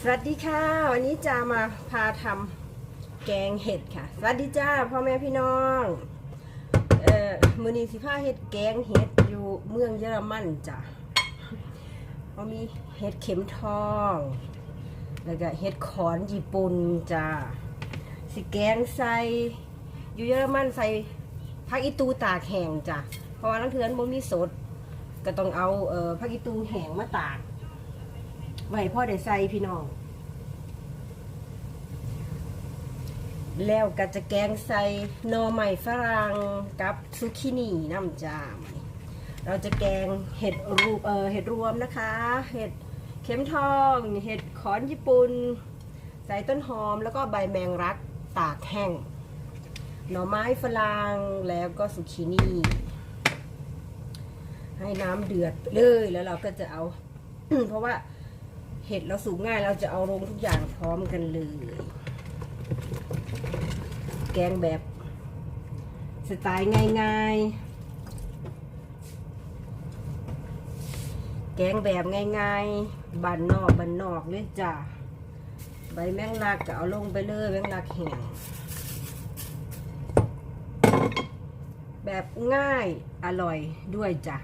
สวัสดีค่ะ วันนี้จะมาพาทำแกงเห็ดค่ะ สวัสดีจ้าพ่อแม่พี่น้องเอ่อมือนีสิพาเห็ดแกงเห็ดอยู่เมืองเยอรมันจ้ะเขามีเห็ดเข็มทอง แล้วก็เห็ดขอนญี่ปุ่นจ้าสิแกงใส่อยู่เยอรมันใส่ผักอีตูตากแห้งจ้ะเพราะว่าลังเทือนบ่มีสด ก็ต้องเอาเอ่อผักอีตูแห้งมาตาก ไว้พ่อได้ใส่พี่น้อง แล้วก็จะแกงใส่หน่อไม้ฝรั่งกับซุกินี่น้ำจามเราจะแกงเห็ดรูเออเห็ดรวมนะคะ เห็ดเข็มทอง เห็ดขอนญี่ปุ่น ใส่ต้นหอมแล้วก็ใบแมงรักตากแห้ง หน่อไม้ฝรั่งแล้วก็ซุกินี่ให้น้ำเดือดเลยแล้วเราก็จะเอา เพราะว่า เห็ดเราสุกง่ายเราจะเอาลงทุกอย่างพร้อมกันเลย แกงแบบสไตล์ง่ายๆ แกงแบบง่ายๆบันนอกบันนอกเลยจ้ะใบแมงลักก็เอาลงไปเลยแมงลักแห้งแบบง่ายอร่อยด้วยจ้ะ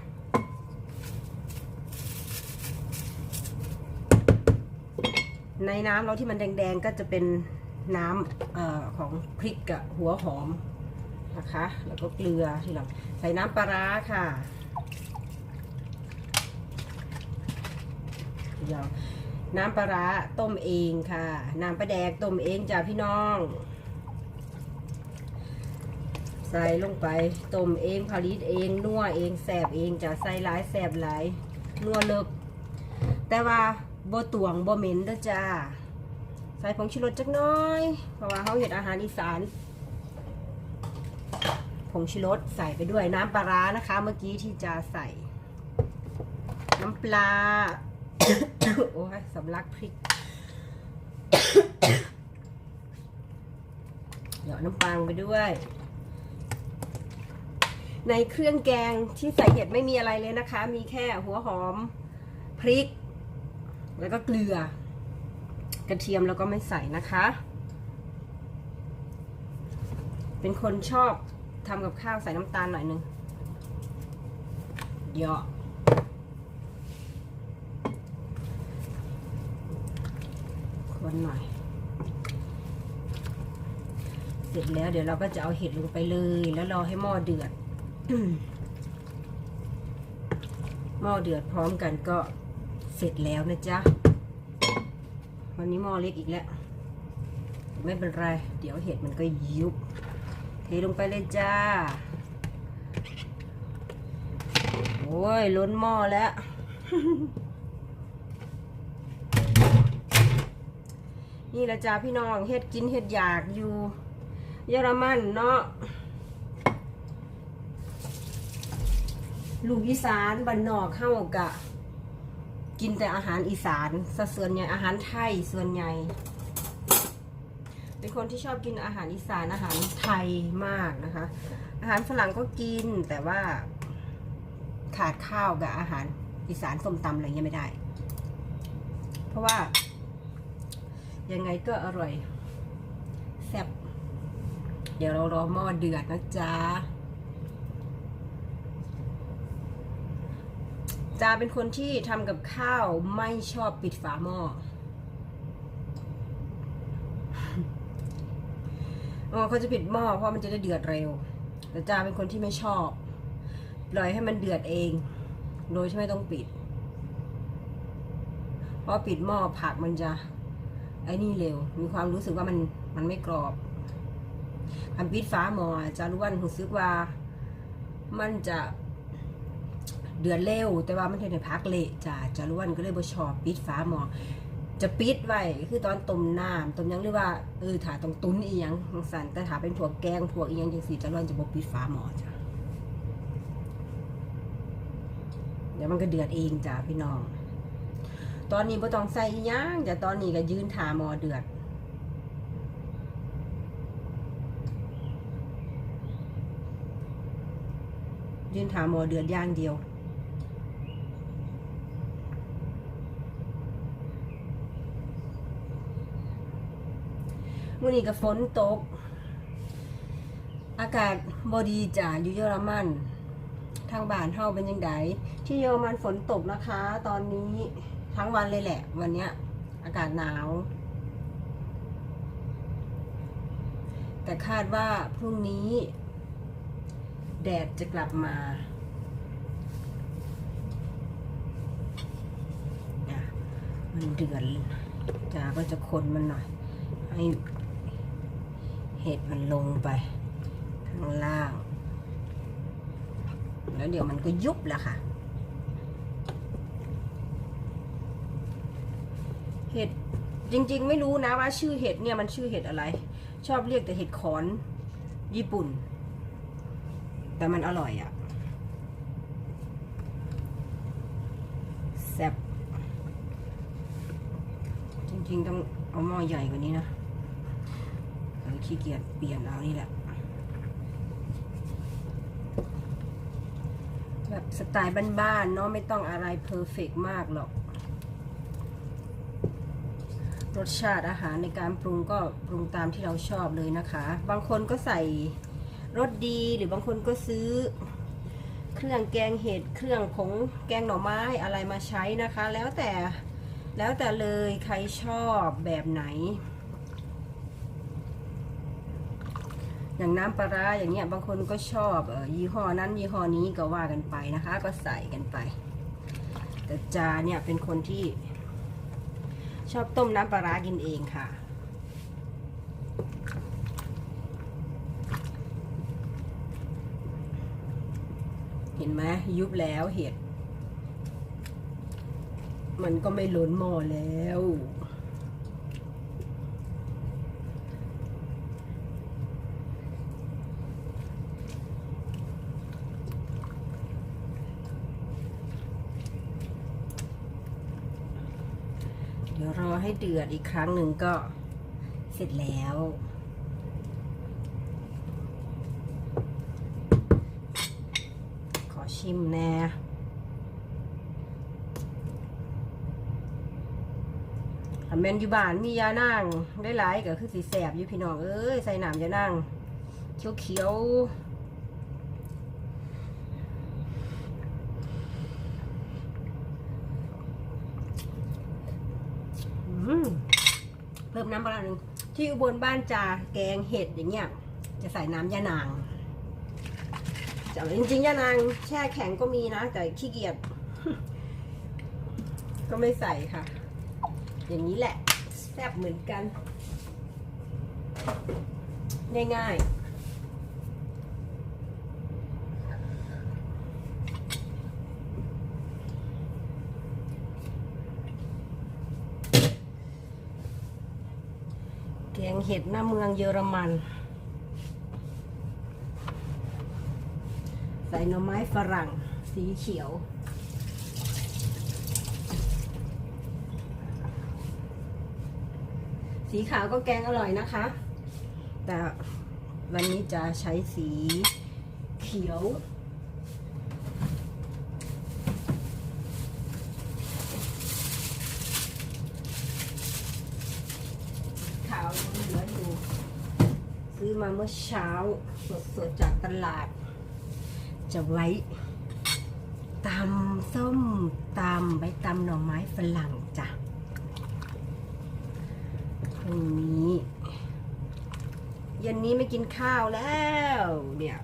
ในน้ำเราที่มันแดงๆก็จะเป็นน้ำออของพริกกับหัวหอมนะคะ แล้วก็เกลือที่เราใส่น้ำปลาร้าค่ะเดี๋ยวน้ำปลาร้าต้มเองค่ะ น้ำปลาแดกต้มเองจ้ะพี่น้อง ใส่ลงไปต้มเองผลิตเองนัวเองแสบเองจะใส่หลายแสบหลายนัวเลิกแต่ว่า บตวงบเหม็นเด้อจ้า ใส่ผงชูรสจักน้อย เพราะว่าเขาเห็ดอาหารอีสาน ผงชูรสใส่ไปด้วยน้ำปลาร้านะคะ เมื่อกี้ที่จะใส่ น้ำปลา โอ้ยสำลักพริกเดี๋ยวน้ำปลาลงไปด้วย ในเครื่องแกงที่ใส่เห็ดไม่มีอะไรเลยนะคะ มีแค่หัวหอมพริก แล้วก็เกลือ กระเทียมแล้วก็ไม่ใส่นะคะ เป็นคนชอบทำกับข้าวใส่น้ำตาลหน่อยนึงเยอะคนหน่อย เสร็จแล้วเดี๋ยวเราก็จะเอาเห็ดลงไปเลย แล้วรอให้หม้อเดือดหม้อเดือดพร้อมกันก็ เสร็จแล้วนะจ๊ะ วันนี้หม้อเล็กอีกแล้ว ไม่เป็นไร เดี๋ยวเห็ดมันก็ยุบ เทลงไปเลยจ้า โอ้ย ล้นหม้อแล้วนี่ละจ้าพี่น้องเห็ดกินเห็ดอยากอยู่ เยอรมันเนาะลูกอีสานบ้านนอกเข้ากะ กินแต่อาหารอีสานซะส่วนใหญ่อาหารไทยส่วนใหญ่ เป็นคนที่ชอบกินอาหารอีสานอาหารไทยมากนะคะ อาหารฝรั่งก็กินแต่ว่าขาดข้าวกับอาหารอีสานส้มตำอะไรเงี้ยไม่ได้ เพราะว่า ยังไงก็อร่อยแซ่บเดี๋ยวเรารอหม้อเดือดนะจ๊ะ จาเป็นคนที่ทำกับข้าวไม่ชอบปิดฝาหม้ออ๋อเขาจะปิดหม้อเพราะมันจะได้เดือดเร็ว แต่จาเป็นคนที่ไม่ชอบปล่อยให้มันเดือดเอง โดยที่ไม่ต้องปิด เพราะปิดหม้อผักมันจะไอ้นี่เร็ว มีความรู้สึกว่ามันมันไม่กรอบคันปิดฟ้าหม้อจะรู้ว่ารู้สึกว่า มันจะ เดือนเร็ว แต่ว่ามันเห็นในพักเละจ้ะจะรู้วันก็เลยบ่ชอบปิดฟ้าหมอจะปิดไว้คือตอนต้มน้ำต้มยังหรือว่าเออถ้าต้องตุ้นอีหยังจังสันแต่ถ้าเป็นพวกแกงพวกอีหยังจังสีจะร้อนจะบ่ปิดฟ้าหมอจ้ะเดี๋ยวมันก็เดือดเองจ้ะพี่น้อง ตอนนี้บ่ต้องใส่อีหยังจ้ะตอนนี้ก็ยืนถาหมอเดือด ยืนถาหมอเดือดย่างเดียว มื่อนี้ก็ฝนตก อากาศบดีจ้ะอยู่เยอรมัน ทางบ้านเฮาเป็นยังไงที่เยอรมันฝนตกนะคะ ตอนนี้ทั้งวันเลยแหละ วันเนี้ย อากาศหนาว แต่คาดว่าพรุ่งนี้ แดดจะกลับมาอะมันเดือนจ้าก็จะคนมันหน่อย ให้ ห็ดมันลงไป ข้างล่าง แล้วเดี๋ยวมันก็ยุบแล้วค่ะ เห็ดจริงๆ ไม่รู้นะว่าชื่อเห็ดเนี่ยมันชื่อเห็ดอะไร ชอบเรียกแต่เห็ดขอนญี่ปุ่น แต่มันอร่อยอะ่ะแซ่บจริงๆ ต้องเอาหม้อใหญ่กว่านี้นะ อขี้เกียจเปลี่ยนเอานี่แหละ แบบสไตล์บ้านๆเนาะไม่ต้องอะไรเพอร์เฟกมากหรอก รสชาติอาหารในการปรุงก็ปรุงตามที่เราชอบเลยนะคะ บางคนก็ใส่รสดีหรือบางคนก็ซื้อเครื่องแกงเห็ดเครื่องผงแกงหน่อไม้อะไรมาใช้นะคะ แล้วแต่แล้วแต่เลยใครชอบแบบไหน อย่างน้ำปลาร้าอย่างเงี้ยบางคนก็ชอบออยี่ห้อนั้นยี่ห้อนี้ก็ว่ากันไปนะคะ ก็ใส่กันไป แต่จาเนี่ยเป็นคนที่ ชอบต้มน้ำปลาร้ากินเองค่ะเห็นไหมยุบแล้วเห็ด มันก็ไม่ล้นหม้อแล้ว ดี๋ยวรอให้เดือดอีกครั้งหนึ่งก็เสร็จแล้ว ขอชิมแน่แมนยูบานมียานั่งได้หลายก็คือสีแสบอยู่พี่น้องเอ้ยใส่หนามยานั่งเขียวๆ เพิ่มน้ำปลาร้าหนึ่งที่อุบลบ้านจาแกงเห็ดอย่างเงี้ย จะใส่น้ำยานางแต่จริงๆยานางแช่แข็งก็มีนะ แต่ขี้เกียจก็ไม่ใส่ค่ะ อย่างนี้แหละ แซ่บเหมือนกัน ง่ายๆ แกงเห็ดหน้าเมืองเยอรมัน ใส่หน่อไม้ฝรั่งสีเขียวสีขาวก็แกงอร่อยนะคะ แต่วันนี้จะใช้สีเขียว ขาวยังเหลืออยู่ ซื้อ มาเมื่อเช้าสดๆจากตลาด จะไว้ตำส้มตำใบตำหน่อไม้ฝรั่งจ้ะพรุ่งนี้เย็นนี้ไม่กินข้าวแล้ว เนี่ย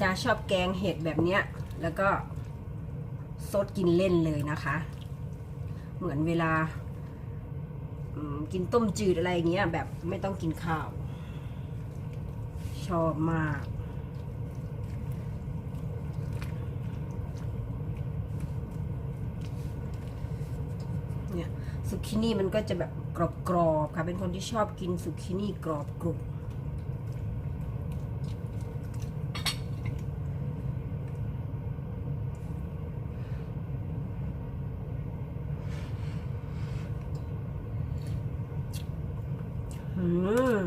จ้าชอบแกงเห็ดแบบเนี้ย แล้วก็ซดกินเล่นเลยนะคะ เหมือนเวลา กินต้มจืดอะไรอย่างเงี้ยแบบไม่ต้องกินข้าว ชอบมาก เนี่ยสุกินี่มันก็จะแบบกรอบๆค่ะ เป็นคนที่ชอบกินสุกินี่กรอบกรุบ อืม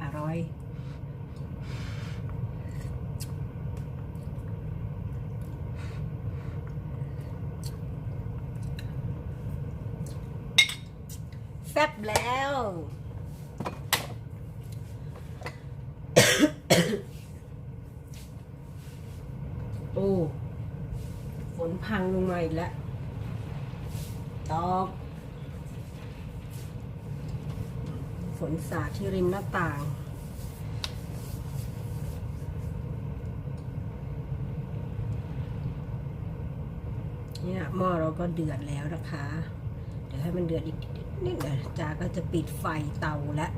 อร่อยแแซ่บแล้ว โอ้ ฝนพังลงมาอีกแล้วตอก ฝ นสาดที่ริมหน้าต่าง เนี่ยหม้อเราก็เดือดแล้วนะคะ เดี๋ยวให้มันเดือดอีกนิดนึงเดี๋ยวจาก็จะปิดไฟเตาแล้ว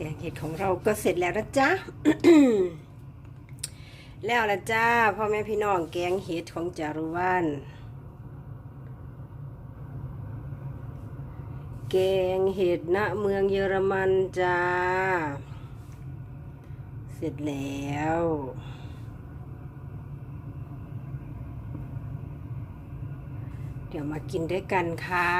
แกงเห็ดของเราก็เสร็จแล้วนะจ๊ะ แล้วละจ้าพ่อแม่พี่น้องแกงเห็ดของจารุวันแกงเห็ดณเมืองเยอรมันจ้า เสร็จแล้วเดี๋ยวมากินด้วยกันค่ะ